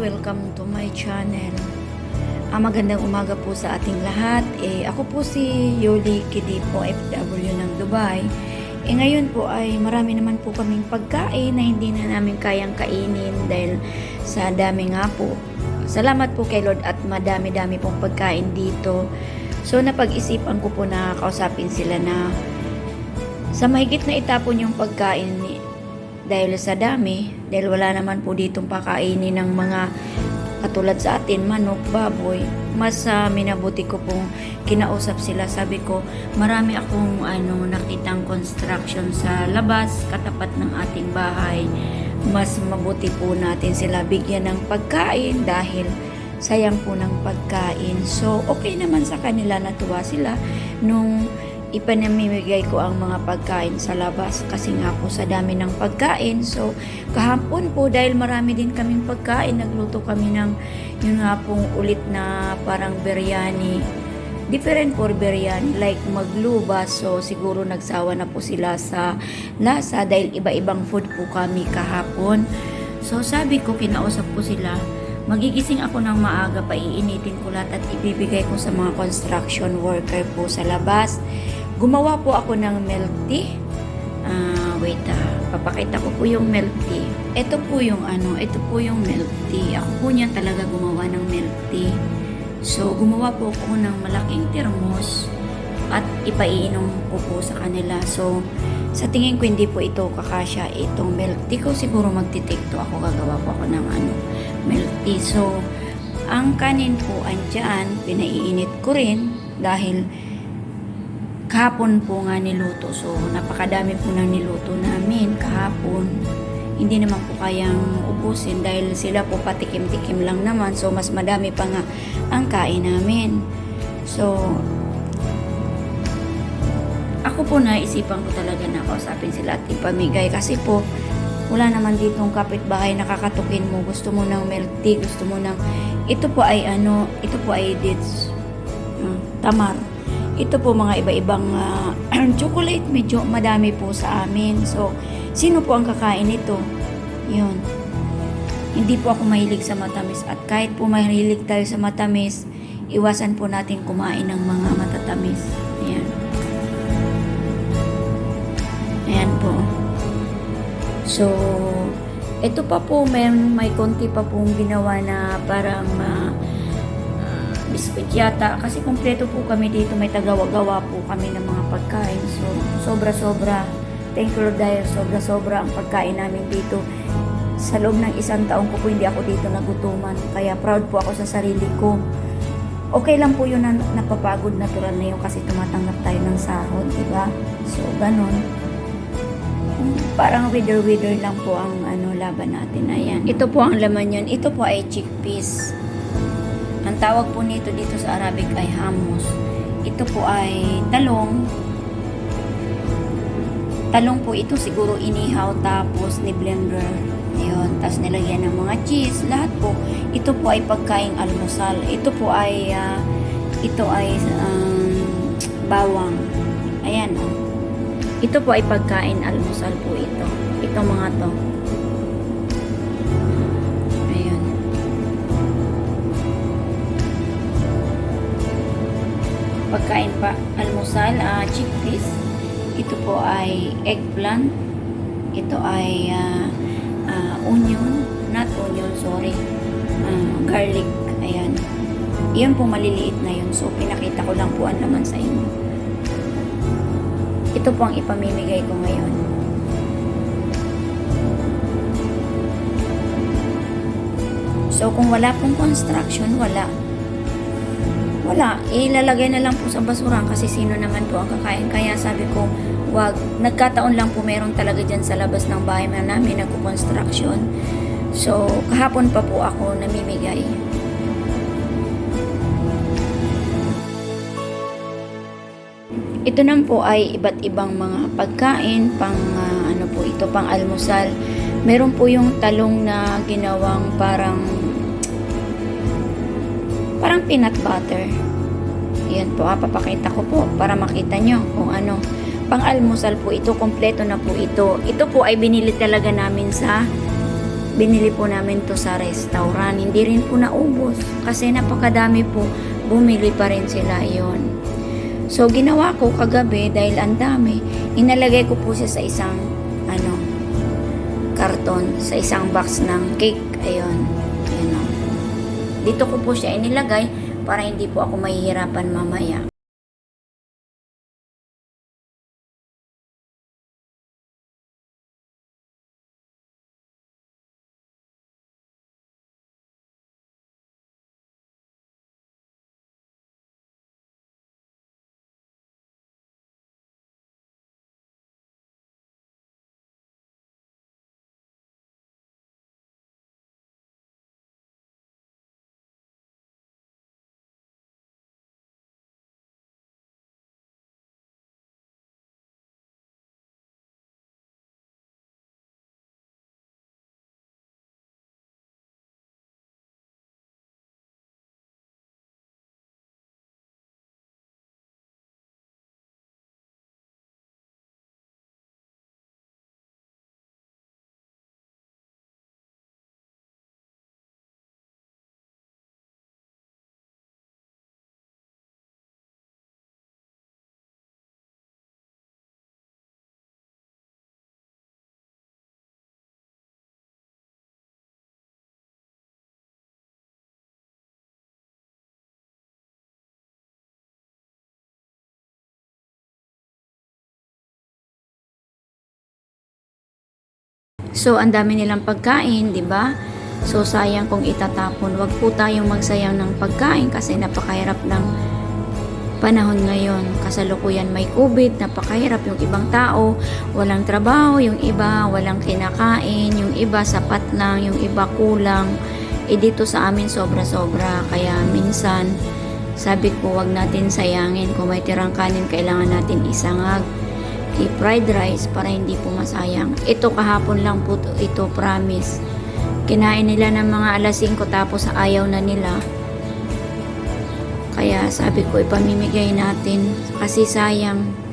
welcome to my channel. Ah, magandang umaga po sa ating lahat. Eh, ako po si Yoli Kidipo, FW ng Dubai. Eh, ngayon po ay marami naman po kaming pagkain na hindi na namin kayang kainin dahil sa dami nga po. Salamat po kay Lord at madami-dami pong pagkain dito. So, napag-isipan ko po na kausapin sila na sa mahigit na itapon yung pagkain dahil sa dami, dahil wala naman po ditong pakainin ng mga katulad sa atin, manok, baboy, mas uh, minabuti ko pong kinausap sila. Sabi ko, marami akong ano, nakitang construction sa labas, katapat ng ating bahay. Mas mabuti po natin sila bigyan ng pagkain dahil sayang po ng pagkain. So, okay naman sa kanila, natuwa sila nung ipanamimigay ko ang mga pagkain sa labas kasi nga po sa dami ng pagkain. So, kahapon po dahil marami din kaming pagkain, nagluto kami ng yun nga pong ulit na parang biryani. Different for biryani, like magluba. So, siguro nagsawa na po sila sa lasa dahil iba-ibang food po kami kahapon. So, sabi ko, kinausap ko sila, magigising ako ng maaga, paiinitin ko lahat at ibibigay ko sa mga construction worker po sa labas. Gumawa po ako ng milk tea. Ah, wait ah, papakita ko po yung milk tea. Ito po yung ano, ito po yung milk tea. Ako po niyan talaga gumawa ng milk tea. So, gumawa po ako ng malaking termos at ipaiinom ko po sa kanila. So, sa tingin ko hindi po ito kakasya itong milk tea ko. Siguro magtitikto ako, gagawa po ako ng ano, milk tea. So, ang kanin po andyan, pinaiinit ko rin dahil kahapon po nga niluto. So, napakadami po ng niluto namin kahapon. Hindi naman po kayang ubusin dahil sila po patikim-tikim lang naman. So, mas madami pa nga ang kain namin. So, ako po naisipan ko talaga na kausapin sila at ipamigay kasi po wala naman ditong kapitbahay nakakatukin mo gusto mo ng milk tea gusto mo ng ito po ay ano ito po ay dates ah, tamar ito po mga iba-ibang ah, chocolate medyo madami po sa amin. So sino po ang kakain nito? Yun. Hindi po ako mahilig sa matamis. At kahit po mahilig tayo sa matamis iwasan po natin kumain ng mga matatamis. Ayan. Ayan po. So ito pa po may, may konti pa pong ginawa na parang ah, biscuit yata kasi kumpleto po kami dito may tagawa-gawa po kami ng mga pagkain. So sobra-sobra. Thank you Lord dahil sobra-sobra ang pagkain namin dito. Sa loob ng isang taong ko po hindi ako dito nagutuman. Kaya proud po ako sa sarili ko. Okay lang po yun na napapagod natural na yun kasi tumatanggap tayo ng sahod diba so ganon parang wither-wither lang po ang ano laban natin. Ayan. Ito po ang laman yun. Ito po ay chickpeas ang tawag po nito dito sa Arabic ay hummus. Ito po ay talong. Talong po ito siguro inihaw tapos ni blender. Ayun, tapos nilagyan ng mga cheese, lahat po. Ito po ay pagkaing almusal. Ito po ay ah, ito ay um, bawang. Ayan oh. Ito po ay pagkain almusal po ito. Ito mga to. Pagkain pa almusal, uh, chickpeas. Ito po ay eggplant. Ito ay uh, uh, onion, not onion, sorry. Uh, garlic, ayan. Iyan po maliliit na yun. So, pinakita ko lang po ang laman sa inyo. Ito po ang ipamimigay ko ngayon. So, kung wala pong construction, wala wala, ilalagay na lang po sa basurahan kasi sino naman po ang kakain. Kaya sabi ko, wag, nagkataon lang po meron talaga dyan sa labas ng bahay na namin nagko-construction. So, kahapon pa po ako namimigay. Ito naman po ay iba't ibang mga pagkain, pang ah, ano po ito, pang almusal. Meron po yung talong na ginawang parang parang peanut butter. Yan po, ah, papakita ko po para makita nyo kung ano. Pang almusal po ito, kompleto na po ito. Ito po ay binili talaga namin sa binili po namin to sa restaurant. Hindi rin po naubos kasi napakadami po. Bumili pa rin sila yon. So, ginawa ko kagabi dahil ang dami. Inalagay ko po siya sa isang, ano, karton, sa isang box ng cake. Ayun. Ayun o. Dito ko po siya inilagay para hindi po ako mahihirapan mamaya. So, ang dami nilang pagkain, di ba? So, sayang kung itatapon. Huwag po tayong magsayang ng pagkain kasi napakahirap ng panahon ngayon. Kasalukuyan may COVID, napakahirap yung ibang tao, walang trabaho, yung iba walang kinakain, yung iba sapat lang, yung iba kulang. E dito sa amin sobra-sobra. Kaya minsan, sabi ko wag natin sayangin. Kung may tirang kanin, kailangan natin isangag i-fried rice para hindi po masayang. Ito kahapon lang po to- ito, promise. Kinain nila ng mga alas 5 tapos ayaw na nila. Kaya sabi ko ipamimigay natin kasi sayang.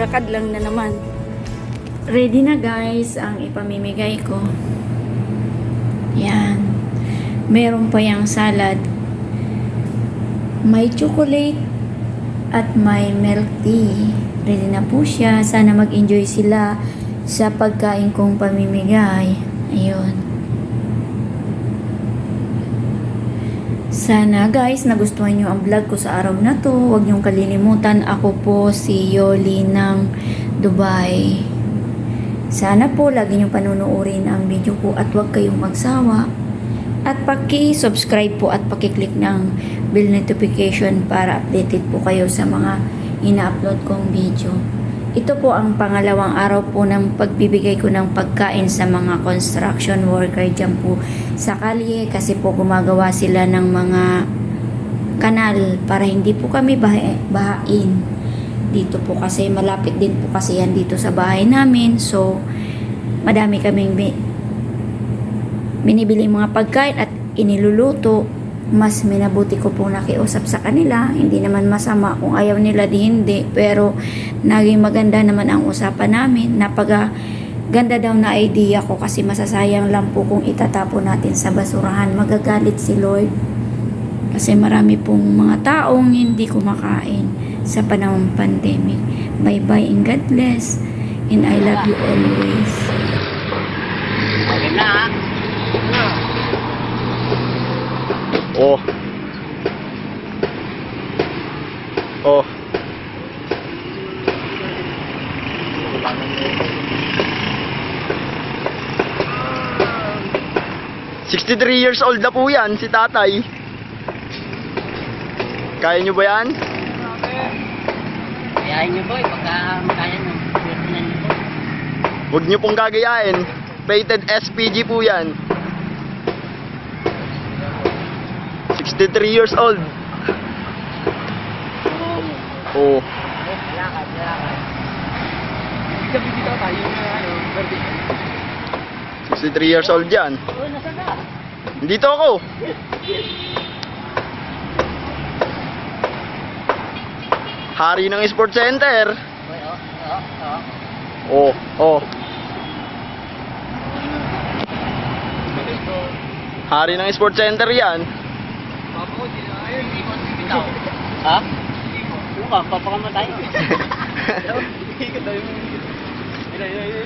Lakad lang na naman. Ready na guys ang ipamimigay ko. Yan. Meron pa yung salad. May chocolate at may milk tea. Ready na po siya. Sana mag-enjoy sila sa pagkain kong pamimigay. Ayun. Sana guys, nagustuhan nyo ang vlog ko sa araw na to. Huwag nyong kalilimutan, ako po si Yoli ng Dubai. Sana po lagi nyong panunuorin ang video ko at huwag kayong magsawa. At paki-subscribe po at paki-click ng bell notification para updated po kayo sa mga ina-upload kong video. Ito po ang pangalawang araw po ng pagbibigay ko ng pagkain sa mga construction worker dyan po sa kalye kasi po gumagawa sila ng mga kanal para hindi po kami baha- bahain. Dito po kasi malapit din po kasi yan dito sa bahay namin. So, madami kaming bi- binibili mga pagkain at iniluluto. Mas minabuti ko po nakiusap sa kanila. Hindi naman masama kung ayaw nila di hindi. Pero naging maganda naman ang usapan namin. Napaga ganda daw na idea ko kasi masasayang lang po kung itatapon natin sa basurahan. Magagalit si Lord. Kasi marami pong mga taong hindi kumakain sa panahon pandemic. Bye-bye and God bless. And I love you always. Okay na ha. Oh. Oh. Sixty-three years old na po yan, si tatay. Kaya nyo ba yan? Kayahin niyo boy, pagka makaya nyo. Huwag nyo pong gagayain. Fated SPG po yan. 63 years old. Oh. Lakad, lakad. 63 years old yan. Oo, nasa. Dito ako. Hari ng sports center. Oh, oh, oh. Oh, oh. Hari ng sports center yan. Ha? Oo ka, papakamatay.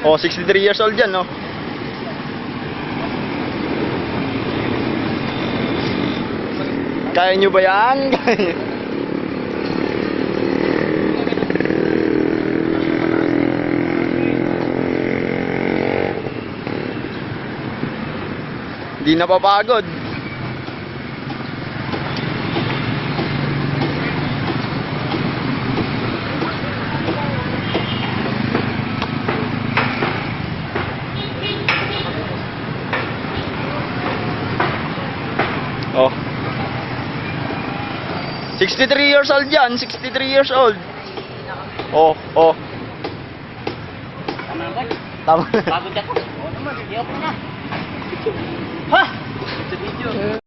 oh, 63 years old yan, no? Kaya nyo ba yan? Hindi napapagod. Oh. 63 years old yan, 63 years old. Oh, oh. Tama boy. Tama. Pagod ako. Oo naman, hindi ako na. Ha?